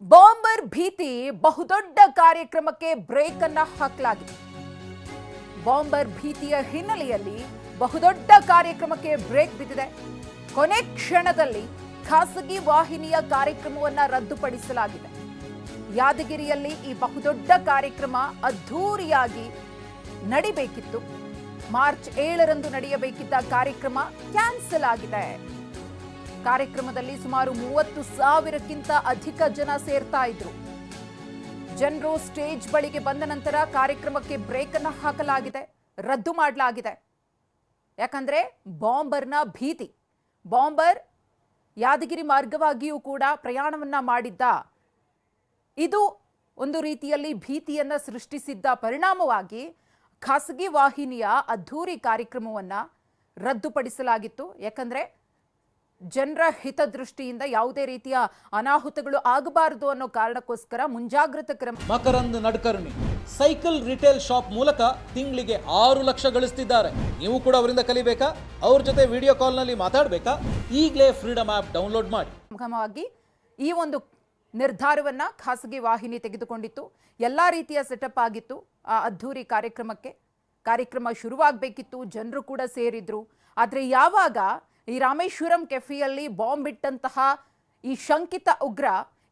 Bomber ಭೀತಿ ಬಹುದೊಡ್ಡ ಕಾರ್ಯಕ್ರಮಕ್ಕೆ ಬ್ರೇಕ್ ಅನ್ನ ಹಾಕಲಾಗಿದೆ. ಬಾಂಬರ್ ಭೀತಿಯ ಹಿನ್ನೆಲೆಯಲ್ಲಿ ಬಹುದೊಡ್ಡ ಕಾರ್ಯಕ್ರಮಕ್ಕೆ ಬ್ರೇಕ್ ಬಿದ್ದಿದೆ. ಕೊನೆ ಕ್ಷಣದಲ್ಲಿ ಖಾಸಗಿ ವಾಹಿನಿಯ ಕಾರ್ಯಕ್ರಮವನ್ನ ರದ್ದುಪಡಿಸಲಾಗಿದೆ. ಯಾದಗಿರಿಯಲ್ಲಿ ಈ ಬಹುದೊಡ್ಡ ಕಾರ್ಯಕ್ರಮ ಅದ್ಧೂರಿಯಾಗಿ ನಡಿಬೇಕಿತ್ತು. ಮಾರ್ಚ್ ಏಳರಂದು ನಡೆಯಬೇಕಿದ್ದ ಕಾರ್ಯಕ್ರಮ ಕ್ಯಾನ್ಸಲ್ ಆಗಿದೆ. ಕಾರ್ಯಕ್ರಮದಲ್ಲಿ ಸುಮಾರು ಮೂವತ್ತು ಸಾವಿರಕ್ಕಿಂತ ಅಧಿಕ ಜನ ಸೇರ್ತಾ ಇದ್ರು. ಜನರು ಸ್ಟೇಜ್ ಬಳಿಗೆ ಬಂದ ನಂತರ ಕಾರ್ಯಕ್ರಮಕ್ಕೆ ಬ್ರೇಕ್ ಅನ್ನು ಹಾಕಲಾಗಿದೆ, ರದ್ದು ಮಾಡಲಾಗಿದೆ. ಯಾಕಂದ್ರೆ ಬಾಂಬರ್ನ ಭೀತಿ. ಬಾಂಬರ್ ಯಾದಗಿರಿ ಮಾರ್ಗವಾಗಿಯೂ ಕೂಡ ಪ್ರಯಾಣವನ್ನ ಮಾಡಿದ್ದ. ಇದು ಒಂದು ರೀತಿಯಲ್ಲಿ ಭೀತಿಯನ್ನ ಸೃಷ್ಟಿಸಿದ್ದ ಪರಿಣಾಮವಾಗಿ ಖಾಸಗಿ ವಾಹಿನಿಯ ಅದ್ಧೂರಿ ಕಾರ್ಯಕ್ರಮವನ್ನ ರದ್ದುಪಡಿಸಲಾಗಿತ್ತು. ಯಾಕಂದ್ರೆ ಜನರ ಹಿತದೃಷ್ಟಿಯಿಂದ ಯಾವುದೇ ರೀತಿಯ ಅನಾಹುತಗಳು ಆಗಬಾರದು ಅನ್ನೋ ಕಾರಣಕ್ಕೋಸ್ಕರ ಮುಂಜಾಗ್ರತಾ ಕ್ರಮ Makarand Nadkarni cycle retail shop ಮೂಲಕ ತಿಂಗಳಿಗೆ ಆರು ಲಕ್ಷ ಗಳಿಸ್ತಿದ್ದಾರೆ. ನೀವು ಕೂಡ ಅವರಿಂದ ಕಲಿಬೇಕಾ? ಅವ್ರ ಜೊತೆ ವಿಡಿಯೋ ಕಾಲ್ನಲ್ಲಿ ಮಾತಾಡಬೇಕಾ? ಈಗಲೇ ಫ್ರೀಡಮ್ ಆ್ಯಪ್ ಡೌನ್ಲೋಡ್ ಮಾಡಿ. ಮುಖಮವಾಗಿ ಈ ಒಂದು ನಿರ್ಧಾರವನ್ನ ಖಾಸಗಿ ವಾಹಿನಿ ತೆಗೆದುಕೊಂಡಿತ್ತು. ಎಲ್ಲ ರೀತಿಯ ಸೆಟಪ್ ಆಗಿತ್ತು. ಆ ಅದ್ಧೂರಿ ಕಾರ್ಯಕ್ರಮಕ್ಕೆ ಕಾರ್ಯಕ್ರಮ ಶುರುವಾಗಬೇಕಿತ್ತು. ಜನರು ಕೂಡ ಸೇರಿದ್ರು. ಆದರೆ ಯಾವಾಗ ಈ ರಾಮೇಶ್ವರಂ ಕೆಫಿಯಲ್ಲಿ ಬಾಂಬ್ ಇಟ್ಟಂತಹ ಈ ಶಂಕಿತ ಉಗ್ರ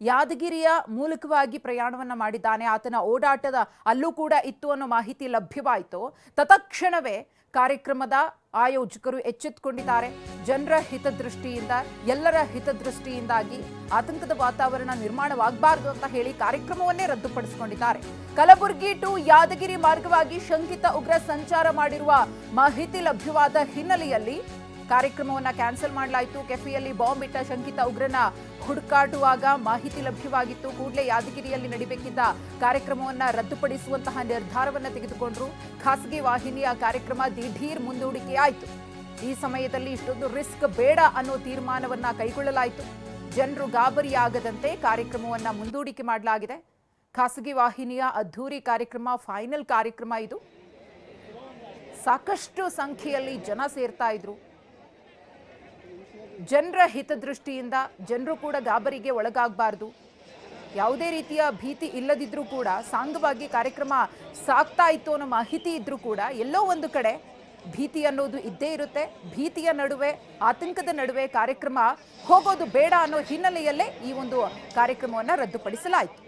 ಯಾದಗಿರಿಯ ಮೂಲಕವಾಗಿ ಪ್ರಯಾಣವನ್ನ ಮಾಡಿದ್ದಾನೆ. ಆತನ ಓಡಾಟದ ಅಲ್ಲೂ ಕೂಡ ಇತ್ತು ಅನ್ನೋ ಮಾಹಿತಿ ಲಭ್ಯವಾಯಿತು. ತತ್ಕ್ಷಣವೇ ಕಾರ್ಯಕ್ರಮದ ಆಯೋಜಕರು ಎಚ್ಚೆತ್ತುಕೊಂಡಿದ್ದಾರೆ. ಜನರ ಹಿತದೃಷ್ಟಿಯಿಂದ, ಎಲ್ಲರ ಹಿತದೃಷ್ಟಿಯಿಂದಾಗಿ ಆತಂಕದ ವಾತಾವರಣ ನಿರ್ಮಾಣವಾಗಬಾರದು ಅಂತ ಹೇಳಿ ಕಾರ್ಯಕ್ರಮವನ್ನೇ ರದ್ದುಪಡಿಸಿಕೊಂಡಿದ್ದಾರೆ. ಕಲಬುರಗಿ ಟು ಯಾದಗಿರಿ ಮಾರ್ಗವಾಗಿ ಶಂಕಿತ ಉಗ್ರ ಸಂಚಾರ ಮಾಡಿರುವ ಮಾಹಿತಿ ಲಭ್ಯವಾದ ಹಿನ್ನೆಲೆಯಲ್ಲಿ ಕಾರ್ಯಕ್ರಮವನ್ನ ಕ್ಯಾನ್ಸಲ್ ಮಾಡಲಾಯಿತು. ಕೆಫೆಯಲ್ಲಿ ಬಾಂಬ್ ಇಟ್ಟ ಶಂಕಿತ ಉಗ್ರನ ಹುಡುಕಾಟುವಾಗ ಮಾಹಿತಿ ಲಭ್ಯವಾಗಿತ್ತು. ಕೂಡಲೇ ಯಾದಗಿರಿಯಲ್ಲಿ ನಡಿಬೇಕಿದ್ದ ಕಾರ್ಯಕ್ರಮವನ್ನು ರದ್ದುಪಡಿಸುವಂತಹ ನಿರ್ಧಾರವನ್ನು ತೆಗೆದುಕೊಂಡ್ರು. ಖಾಸಗಿ ವಾಹಿನಿಯ ಕಾರ್ಯಕ್ರಮ ದಿಢೀರ್ ಮುಂದೂಡಿಕೆಯಾಯಿತು. ಈ ಸಮಯದಲ್ಲಿ ಇಷ್ಟೊಂದು ರಿಸ್ಕ್ ಬೇಡ ಅನ್ನೋ ತೀರ್ಮಾನವನ್ನು ಕೈಗೊಳ್ಳಲಾಯಿತು. ಜನರು ಗಾಬರಿಯಾಗದಂತೆ ಕಾರ್ಯಕ್ರಮವನ್ನು ಮುಂದೂಡಿಕೆ ಮಾಡಲಾಗಿದೆ. ಖಾಸಗಿ ವಾಹಿನಿಯ ಅದ್ಧೂರಿ ಕಾರ್ಯಕ್ರಮ, ಫೈನಲ್ ಕಾರ್ಯಕ್ರಮ ಇದು. ಸಾಕಷ್ಟು ಸಂಖ್ಯೆಯಲ್ಲಿ ಜನ ಸೇರ್ತಾ ಇದ್ರು. ಜನರ ಹಿತದೃಷ್ಟಿಯಿಂದ ಜನರು ಕೂಡ ಗಾಬರಿಗೆ ಒಳಗಾಗಬಾರ್ದು. ಯಾವುದೇ ರೀತಿಯ ಭೀತಿ ಇಲ್ಲದಿದ್ದರೂ ಕೂಡ ಸಾಂಗವಾಗಿ ಕಾರ್ಯಕ್ರಮ ಸಾಗ್ತಾ ಇತ್ತು ಅನ್ನೋ ಮಾಹಿತಿ ಇದ್ದರೂ ಕೂಡ ಎಲ್ಲೋ ಒಂದು ಕಡೆ ಭೀತಿ ಅನ್ನೋದು ಇದ್ದೇ ಇರುತ್ತೆ. ಭೀತಿಯ ನಡುವೆ, ಆತಂಕದ ನಡುವೆ ಕಾರ್ಯಕ್ರಮ ಹೋಗೋದು ಬೇಡ ಅನ್ನೋ ಹಿನ್ನೆಲೆಯಲ್ಲೇ ಈ ಒಂದು ಕಾರ್ಯಕ್ರಮವನ್ನು ರದ್ದುಪಡಿಸಲಾಯಿತು.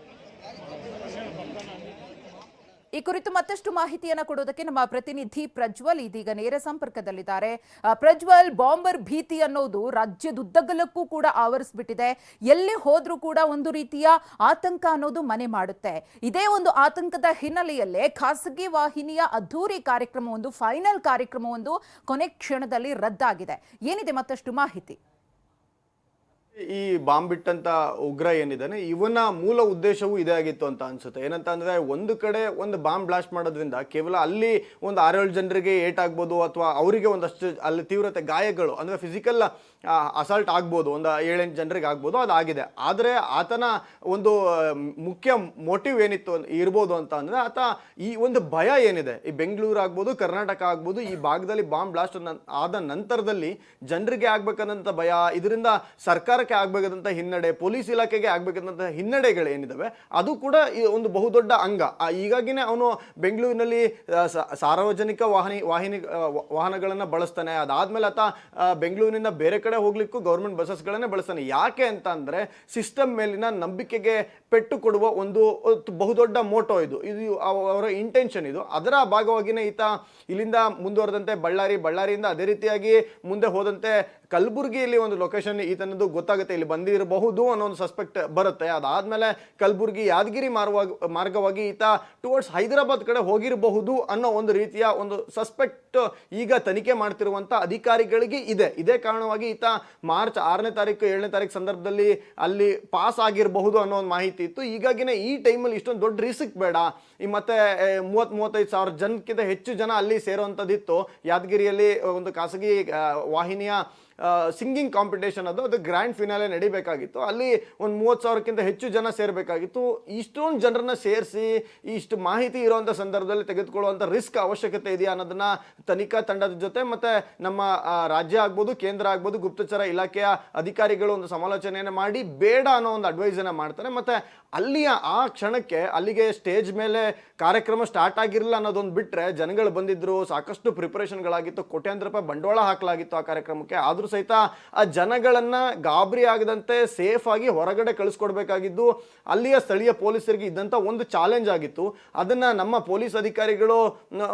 ಈ ಕುರಿತು ಮತ್ತಷ್ಟು ಮಾಹಿತಿಯನ್ನು ಕೊಡೋದಕ್ಕೆ ನಮ್ಮ ಪ್ರತಿನಿಧಿ ಪ್ರಜ್ವಲ್ ಇದೀಗ ನೇರ ಸಂಪರ್ಕದಲ್ಲಿದ್ದಾರೆ. ಪ್ರಜ್ವಲ್, ಬಾಂಬರ್ ಭೀತಿ ಅನ್ನೋದು ರಾಜ್ಯದುದ್ದಗಲಕ್ಕೂ ಕೂಡ ಆವರಿಸ್ಬಿಟ್ಟಿದೆ. ಎಲ್ಲಿ ಹೋದ್ರೂ ಕೂಡ ಒಂದು ರೀತಿಯ ಆತಂಕ ಅನ್ನೋದು ಮನೆ ಮಾಡುತ್ತೆ. ಇದೇ ಒಂದು ಆತಂಕದ ಹಿನ್ನೆಲೆಯಲ್ಲೇ ಖಾಸಗಿ ವಾಹಿನಿಯ ಅದ್ಧೂರಿ ಕಾರ್ಯಕ್ರಮವೊಂದು, ಫೈನಲ್ ಕಾರ್ಯಕ್ರಮವೊಂದು ಕೊನೆ ಕ್ಷಣದಲ್ಲಿ ರದ್ದಾಗಿದೆ. ಏನಿದೆ ಮತ್ತಷ್ಟು ಮಾಹಿತಿ? ಈ ಬಾಂಬ್ ಬಿಟ್ಟಂತ ಉಗ್ರ ಏನಿದ್ದಾನೆ, ಇವನ ಮೂಲ ಉದ್ದೇಶವೂ ಇದೇ ಆಗಿತ್ತು ಅಂತ ಅನ್ಸುತ್ತೆ. ಏನಂತ ಅಂದ್ರೆ, ಒಂದು ಕಡೆ ಒಂದು ಬಾಂಬ್ ಬ್ಲಾಸ್ಟ್ ಮಾಡೋದ್ರಿಂದ ಕೇವಲ ಅಲ್ಲಿ ಒಂದು ಆರೇಳು ಜನರಿಗೆ ಏಟ್ ಆಗ್ಬೋದು ಅಥವಾ ಅವರಿಗೆ ಒಂದಷ್ಟು ಅಲ್ಲಿ ತೀವ್ರತೆ ಗಾಯಗಳು, ಅಂದ್ರೆ ಫಿಸಿಕಲ್ ಅಸಾಲ್ಟ್ ಆಗ್ಬೋದು, ಒಂದು ಏಳೆಂಟು ಜನರಿಗೆ ಆಗ್ಬೋದು, ಅದಾಗಿದೆ. ಆದರೆ ಆತನ ಒಂದು ಮುಖ್ಯ ಮೋಟಿವ್ ಏನಿತ್ತು ಇರ್ಬೋದು ಅಂತ ಅಂದ್ರೆ ಆತ ಈ ಒಂದು ಭಯ ಏನಿದೆ. ಈ ಬೆಂಗಳೂರು ಆಗ್ಬೋದು, ಕರ್ನಾಟಕ ಆಗ್ಬೋದು, ಈ ಭಾಗದಲ್ಲಿ ಬಾಂಬ್ ಬ್ಲಾಸ್ಟ್ ಆದ ನಂತರದಲ್ಲಿ ಜನರಿಗೆ ಆಗ್ಬೇಕಾದಂಥ ಭಯ, ಇದರಿಂದ ಸರ್ಕಾರಕ್ಕೆ ಆಗಬೇಕಾದಂಥ ಹಿನ್ನಡೆ, ಪೊಲೀಸ್ ಇಲಾಖೆಗೆ ಆಗಬೇಕಾದಂಥ ಹಿನ್ನಡೆಗಳು ಏನಿದಾವೆ, ಅದು ಕೂಡ ಈ ಒಂದು ಬಹುದೊಡ್ಡ ಅಂಗ. ಈಗಾಗಿನೇ ಅವನು ಬೆಂಗಳೂರಿನಲ್ಲಿ ಸಾರ್ವಜನಿಕ ವಾಹಿನಿ ವಾಹಿನಿ ವಾಹನಗಳನ್ನು ಬಳಸ್ತಾನೆ. ಅದಾದಮೇಲೆ ಆತ ಬೆಂಗಳೂರಿನಿಂದ ಬೇರೆ ಕಡೆ ಹೋಗ್ಲಿಕ್ಕೂ ಗೌರ್ಮೆಂಟ್ ಬಸ್ಸಸ್ಗಳನ್ನೇ ಬಳಸ್ತಾನೆ. ಯಾಕೆ ಅಂತ ಅಂದರೆ ಸಿಸ್ಟಮ್ ಮೇಲಿನ ನಂಬಿಕೆಗೆ ಪೆಟ್ಟು ಕೊಡುವ ಒಂದು ಬಹುದೊಡ್ಡ ಮೋಟೋ ಇದು. ಇದು ಅವರ ಇಂಟೆನ್ಷನ್ ಇದು. ಅದರ ಭಾಗವಾಗಿನೇ ಈತ ಇಲ್ಲಿಂದ ಮುಂದುವರೆದಂತೆ ಬಳ್ಳಾರಿ, ಬಳ್ಳಾರಿಯಿಂದ ಅದೇ ರೀತಿಯಾಗಿ ಮುಂದೆ ಹೋದಂತೆ ಕಲಬುರಗಿಯಲ್ಲಿ ಒಂದು ಲೊಕೇಶನ್ ಈತನದು ಗೊತ್ತಾಗುತ್ತೆ, ಇಲ್ಲಿ ಬಂದಿರಬಹುದು ಅನ್ನೋ ಒಂದು ಸಸ್ಪೆಕ್ಟ್ ಬರುತ್ತೆ. ಅದಾದಮೇಲೆ ಕಲಬುರಗಿ ಯಾದಗಿರಿ ಮಾರ್ಗವಾಗಿ ಮಾರ್ಗವಾಗಿ ಈತ ಟುವರ್ಡ್ಸ್ ಹೈದರಾಬಾದ್ ಕಡೆ ಹೋಗಿರಬಹುದು ಅನ್ನೋ ಒಂದು ರೀತಿಯ ಒಂದು ಸಸ್ಪೆಕ್ಟ್ ಈಗ ತನಿಖೆ ಮಾಡ್ತಿರುವಂಥ ಅಧಿಕಾರಿಗಳಿಗೆ ಇದೆ. ಇದೇ ಕಾರಣವಾಗಿ ಈತ ಮಾರ್ಚ್ ಆರನೇ ತಾರೀಕು, ಏಳನೇ ತಾರೀಕು ಸಂದರ್ಭದಲ್ಲಿ ಅಲ್ಲಿ ಪಾಸ್ ಆಗಿರಬಹುದು ಅನ್ನೋ ಒಂದು ಮಾಹಿತಿ ಇತ್ತು. ಈಗಾಗಿನೇ ಈ ಟೈಮಲ್ಲಿ ಇಷ್ಟೊಂದು ದೊಡ್ಡ ರಿಸ್ಕ್ ಬೇಡ. ಈ ಮತ್ತೆ ಮೂವತ್ ಮೂವತ್ತೈದು ಸಾವಿರ ಜನಕ್ಕಿಂತ ಹೆಚ್ಚು ಜನ ಅಲ್ಲಿ ಸೇರುವಂಥದ್ದಿತ್ತು ಯಾದಗಿರಿಯಲ್ಲಿ ಒಂದು ಖಾಸಗಿ ವಾಹಿನಿಯ ಸಿಂಗಿಂಗ್ ಕಾಂಪಿಟೇಷನ್ ಅದು ಅದು ಗ್ರ್ಯಾಂಡ್ ಫಿನಾಲೆ ನಡಿಬೇಕಾಗಿತ್ತು. ಅಲ್ಲಿ ಒಂದು ಮೂವತ್ತು ಸಾವಿರಕ್ಕಿಂತ ಹೆಚ್ಚು ಜನ ಸೇರಬೇಕಾಗಿತ್ತು. ಇಷ್ಟೊಂದು ಜನರನ್ನ ಸೇರಿಸಿ, ಇಷ್ಟು ಮಾಹಿತಿ ಇರುವಂಥ ಸಂದರ್ಭದಲ್ಲಿ ತೆಗೆದುಕೊಳ್ಳುವಂಥ ರಿಸ್ಕ್ ಅವಶ್ಯಕತೆ ಇದೆಯಾ ಅನ್ನೋದನ್ನ ತನಿಖಾ ತಂಡದ ಜೊತೆ ಮತ್ತೆ ನಮ್ಮ ರಾಜ್ಯ ಆಗ್ಬೋದು, ಕೇಂದ್ರ ಆಗ್ಬೋದು, ಗುಪ್ತಚರ ಇಲಾಖೆಯ ಅಧಿಕಾರಿಗಳು ಒಂದು ಸಮಾಲೋಚನೆಯನ್ನು ಮಾಡಿ ಬೇಡ ಅನ್ನೋ ಒಂದು ಅಡ್ವೈಸ್ ಅನ್ನ ಮಾಡ್ತಾರೆ. ಮತ್ತೆ ಅಲ್ಲಿಯ ಆ ಕ್ಷಣಕ್ಕೆ ಅಲ್ಲಿಗೆ ಸ್ಟೇಜ್ ಮೇಲೆ ಕಾರ್ಯಕ್ರಮ ಸ್ಟಾರ್ಟ್ ಆಗಿರಲಿಲ್ಲ ಅನ್ನೋದೊಂದು ಬಿಟ್ಟರೆ ಜನಗಳು ಬಂದಿದ್ರು, ಸಾಕಷ್ಟು ಪ್ರಿಪರೇಷನ್ಗಳಾಗಿತ್ತು ಕೋಟ್ಯಾಂತರ ರೂಪಾಯಿ ಬಂಡವಾಳ ಹಾಕಲಾಗಿತ್ತು ಆ ಕಾರ್ಯಕ್ರಮಕ್ಕೆ. ಆದ್ರೂ ಸಹಿತ ಆ ಜನಗಳನ್ನ ಗಾಬರಿ ಆಗದಂತೆ ಸೇಫ್ ಆಗಿ ಹೊರಗಡೆ ಕಳಿಸ್ಕೊಡ್ಬೇಕಾಗಿದ್ದು, ಅಲ್ಲಿಯ ಸ್ಥಳೀಯ ಪೊಲೀಸರಿಗೆ ಇದ್ದಂಥ ಒಂದು ಚಾಲೆಂಜ್ ಆಗಿತ್ತು. ಅದನ್ನ ನಮ್ಮ ಪೊಲೀಸ್ ಅಧಿಕಾರಿಗಳು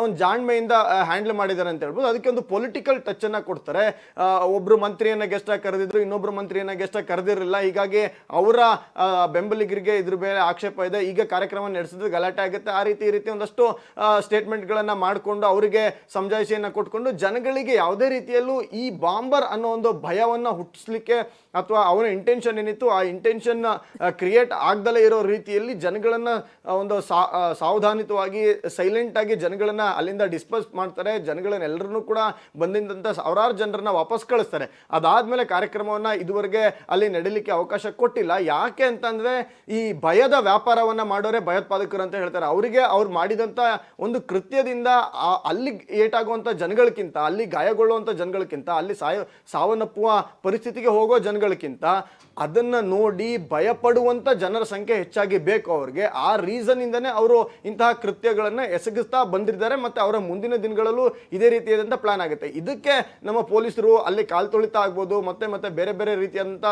ಒಂದು ಜಾಣ್ಮೆಯಿಂದ ಹ್ಯಾಂಡಲ್ ಮಾಡಿದ್ದಾರೆ ಅಂತ ಹೇಳ್ಬೋದು. ಅದಕ್ಕೆ ಒಂದು ಪೊಲಿಟಿಕಲ್ ಟಚ್ ಅನ್ನ ಕೊಡ್ತಾರೆ. ಒಬ್ರು ಮಂತ್ರಿಯನ್ನ ಗೆಸ್ಟ್ ಆಗಿ ಕರೆದಿದ್ರು, ಇನ್ನೊಬ್ರು ಮಂತ್ರಿಯನ್ನ ಗೆಸ್ಟ್ ಆಗಿ ಕರೆದಿರಲಿಲ್ಲ. ಹೀಗಾಗಿ ಅವರ ಬೆಂಬಲಿಗರಿಗೆ ಇದ್ರ ಮೇಲೆ ಆಕ್ಷೇಪ ಇದೆ. ಈಗ ಕಾರ್ಯಕ್ರಮ ನಡೆಸಿದ್ರೆ ಗಲಾಟೆ ಆಗುತ್ತೆ. ಆ ರೀತಿ ರೀತಿ ಒಂದಷ್ಟು ಸ್ಟೇಟ್ಮೆಂಟ್ಗಳನ್ನ ಮಾಡಿಕೊಂಡು ಅವರಿಗೆ ಸಮಜಾಯಿಷಿಯನ್ನ ಕೊಟ್ಕೊಂಡು ಜನಗಳಿಗೆ ಯಾವುದೇ ರೀತಿಯಲ್ಲೂ ಈ ಬಾಂಬರ್ ಅನ್ನೋ ಒಂದು ಭಯವನ್ನು ಹುಟ್ಟಿಸ್ಲಿಕ್ಕೆ ಅಥವಾ ಅವನ ಇಂಟೆನ್ಷನ್ ಏನಿತ್ತು, ಆ ಇಂಟೆನ್ಷನ್ ಕ್ರಿಯೇಟ್ ಆಗ್ದಲೇ ಇರೋ ರೀತಿಯಲ್ಲಿ ಜನಗಳನ್ನ ಒಂದು ಸಾವಧಾನಿತವಾಗಿ ಸೈಲೆಂಟ್ ಆಗಿ ಜನಗಳನ್ನ ಅಲ್ಲಿಂದ ಡಿಸ್ಪೋಸ್ ಮಾಡ್ತಾರೆ. ಜನಗಳನ್ನೆಲ್ಲರನ್ನೂ ಕೂಡ ಬಂದಿದ್ದಂಥ ಸಾವಿರಾರು ಜನರನ್ನ ವಾಪಸ್ ಕಳಿಸ್ತಾರೆ. ಅದಾದ್ಮೇಲೆ ಕಾರ್ಯಕ್ರಮವನ್ನ ಇದುವರೆಗೆ ಅಲ್ಲಿ ನಡೀಲಿಕ್ಕೆ ಅವಕಾಶ ಕೊಟ್ಟಿಲ್ಲ. ಯಾಕೆ ಅಂತಂದ್ರೆ, ಈ ಭಯದ ವ್ಯಾಪಾರವನ್ನ ಮಾಡೋರೆ ಭಯೋತ್ಪಾದಕರು ಅಂತ ಹೇಳ್ತಾರೆ. ಅವರಿಗೆ ಅವ್ರು ಮಾಡಿದಂತ ಒಂದು ಕೃತ್ಯದಿಂದ ಅಲ್ಲಿ ಏಟಾಗುವಂತ ಜನಗಳಿಗಿಂತ, ಅಲ್ಲಿ ಗಾಯಗೊಳ್ಳುವಂಥ ಜನಗಳಿಗಿಂತ, ಅಲ್ಲಿ ಸಾಯ ಸಾವನ್ನಪ್ಪುವ ಪರಿಸ್ಥಿತಿಗೆ ಹೋಗೋ ಜನಗಳಿಗಿಂತ ಅದನ್ನು ನೋಡಿ ಭಯಪಡುವಂಥ ಜನರ ಸಂಖ್ಯೆ ಹೆಚ್ಚಾಗಿ ಬೇಕು ಅವ್ರಿಗೆ. ಆ ರೀಸನ್ ಇಂದನೇ ಅವರು ಇಂತಹ ಕೃತ್ಯಗಳನ್ನು ಎಸಗಿಸ್ತಾ ಬಂದಿದ್ದಾರೆ ಮತ್ತು ಅವರ ಮುಂದಿನ ದಿನಗಳಲ್ಲೂ ಇದೇ ರೀತಿಯಾದಂಥ ಪ್ಲಾನ್ ಆಗುತ್ತೆ. ಇದಕ್ಕೆ ನಮ್ಮ ಪೊಲೀಸರು ಅಲ್ಲಿ ಕಾಲ್ ತೊಳಿತಾ ಆಗ್ಬೋದು, ಮತ್ತೆ ಮತ್ತೆ ಬೇರೆ ಬೇರೆ ರೀತಿಯಾದಂಥ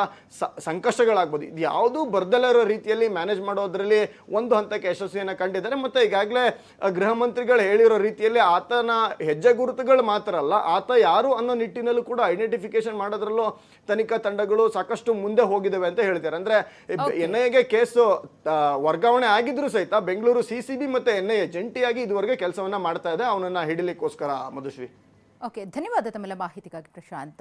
ಸಂಕಷ್ಟಗಳಾಗ್ಬೋದು. ಇದು ಯಾವುದೂ ಬರ್ದಲೇ ಇರೋ ರೀತಿಯಲ್ಲಿ ಮ್ಯಾನೇಜ್ ಮಾಡೋದ್ರಲ್ಲಿ ಒಂದು ಹಂತಕ್ಕೆ ಯಶಸ್ವಿಯನ್ನು ಕಂಡಿದ್ದಾರೆ. ಮತ್ತು ಈಗಾಗಲೇ ಗೃಹ ಮಂತ್ರಿಗಳು ಹೇಳಿರೋ ರೀತಿಯಲ್ಲಿ ಆತನ ಹೆಜ್ಜೆ ಗುರುತುಗಳು ಮಾತ್ರ ಅಲ್ಲ, ಆತ ಯಾರು ಅನ್ನೋ ನಿಟ್ಟಿನಲ್ಲೂ ಕೂಡ ಐಡೆಂಟಿಫಿಕೇಶನ್ ಮಾಡೋದ್ರಲ್ಲೂ ತನಿಖಾ ತಂಡಗಳು ಸಾಕಷ್ಟು ಮುಂದೆ ಹೋಗಿದ್ದಾವೆ ಅಂತ ಹೇಳ್ತಾರೆ. ಅಂದ್ರೆ ಎನ್ ಐ ಎಗೆ ಕೇಸು ವರ್ಗಾವಣೆ ಆಗಿದ್ರು ಸಹಿತ ಬೆಂಗಳೂರು ಸಿ ಸಿ ಬಿ ಮತ್ತೆ ಎನ್ ಐ ಎ ಜಂಟಿಯಾಗಿ ಇದುವರೆಗೆ ಕೆಲಸವನ್ನ ಮಾಡ್ತಾ ಇದೆ. ಅವನನ್ನ ಹಿಡಿಲಿಕ್ಕೋಸ್ಕರ ಮಧುಶ್ರೀ. ಓಕೆ ಧನ್ಯವಾದ ತಮ್ಮೆಲ್ಲ ಮಾಹಿತಿಗಾಗಿ ಪ್ರಶಾಂತ್.